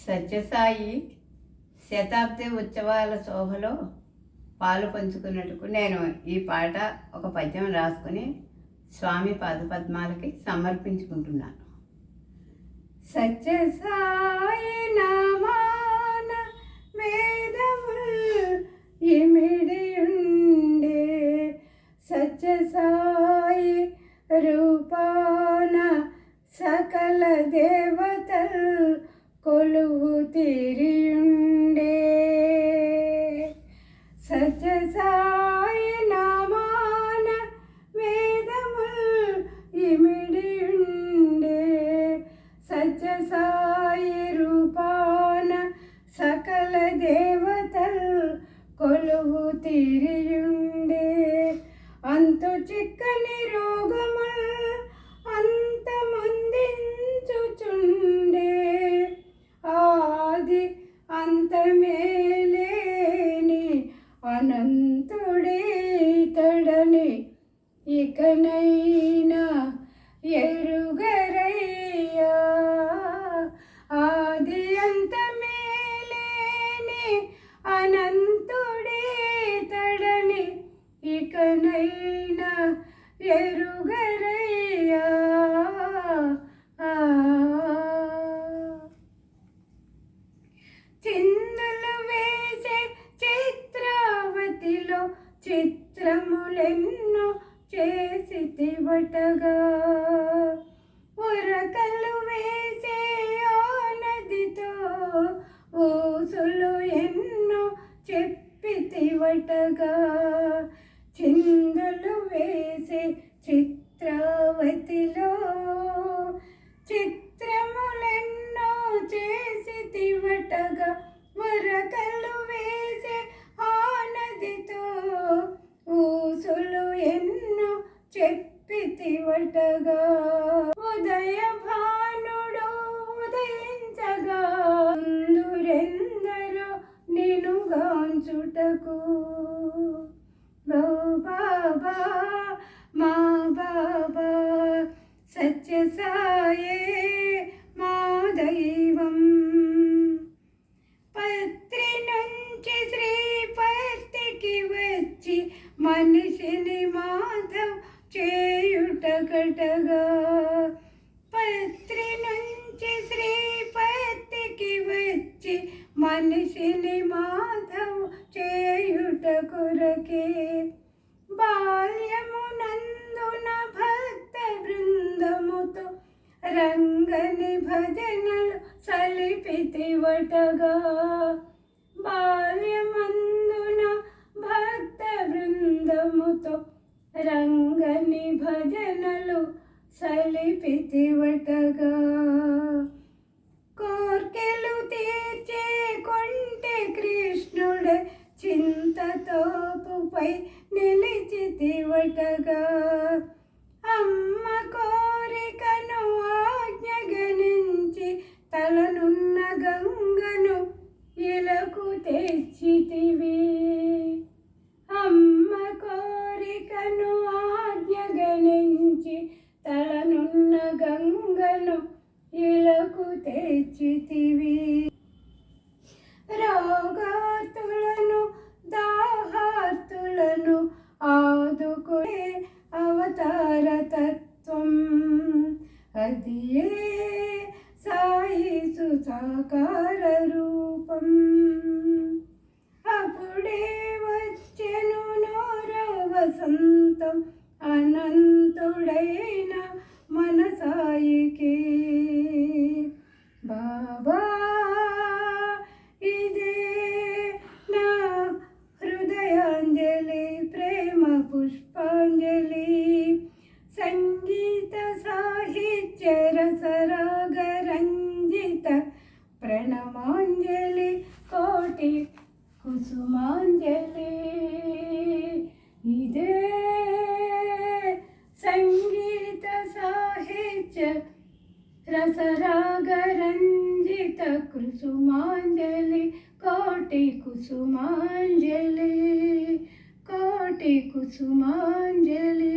సత్యసాయి శతాబ్ది ఉత్సవాల శోభలో పాలు పంచుకున్నట్టుకు నేను ఈ పాట ఒక పద్యం రాసుకుని స్వామి పాదపద్మాలకి సమర్పించుకుంటున్నాను. సత్యసాయి నామాన వేదముల్ ఇమిడి ఉండే సత్యసాయి రూపాన సకల దే కొలువు తీరియుండే సత్యసాయి నామాన వేదముల్ ఇమిడి ఉండే సత్యసాయి రూపాన సకల దేవతల్ అనంతుడే తడని ఇకనైనా ఎరుగరయ్యా. ఆది అంత మేలేని అనంతుడే తడని ఇకనైనా ఎరుగరయ్యా ఆ. చిందులు వేసే చిత్రావతిలో చిత్రములెన్నో చేసి తివటగా ఉరకలు వేసే ఆ నదితో ఊసులు ఎన్నో చెప్పి తివటగా చిందులు వేసే చిత్రావతిలో చిత్రములెన్నో చేసి తివటగా వరకలు వేసే ఆ నదితో ఊసులు ఎన్నో చెప్పి తివటగా ఉదయ భానుడు ఉదయించగా ముందురెందరో నేను గాంచుటకు. బాబా మా బాబా సత్య సాయే వెంటగా పత్రి నుంచి శ్రీపతికి వచ్చి మనిషిని మాధవు చేయుట కొరకే. బాల్యమునందున భక్త బృందముతో రంగని భజనలు సలిపితివటగా. బాల్యమందున భక్త బృందముతో రంగని భజనలు సలిపితివటగా కోర్కెలు తీర్చే కొంటే కృష్ణుడే చింతతోపుపై నాకు తెచ్చితివి. రోగాతులను దాహార్తులను ఆదుకునే అవతార తత్వం అది సాయి సుసాకార రూపం? అప్పుడే వచ్చెను నోర వసంతం అనంతుడైన మన ಬಾಬಾ, ಇದೇ ನಾ ಹೃದಯಾಂಜಲಿ, ಪ್ರೇಮ ಪುಷ್ಪಾಂಜಲಿ. ಸಂಗೀತ ಸಾಹಿತ್ಯ ರಸರಾಗ ರಂಜಿತ ಪ್ರಣಮಾಂಜಲಿ, ಕೋಟಿ ಕುಸುಮಾಂಜಲಿ. ಇದೇ ಸಂಗೀತ ಸಾಹಿತ್ಯ ರಸರಾಗರಂಜಿತ ಕುಸುಮಾಂಜಲಿ ಕೋಟಿ ಕುಸುಮಾಂಜಲಿ ಕೋಟಿ ಕುಸುಮಾಂಜಲಿ.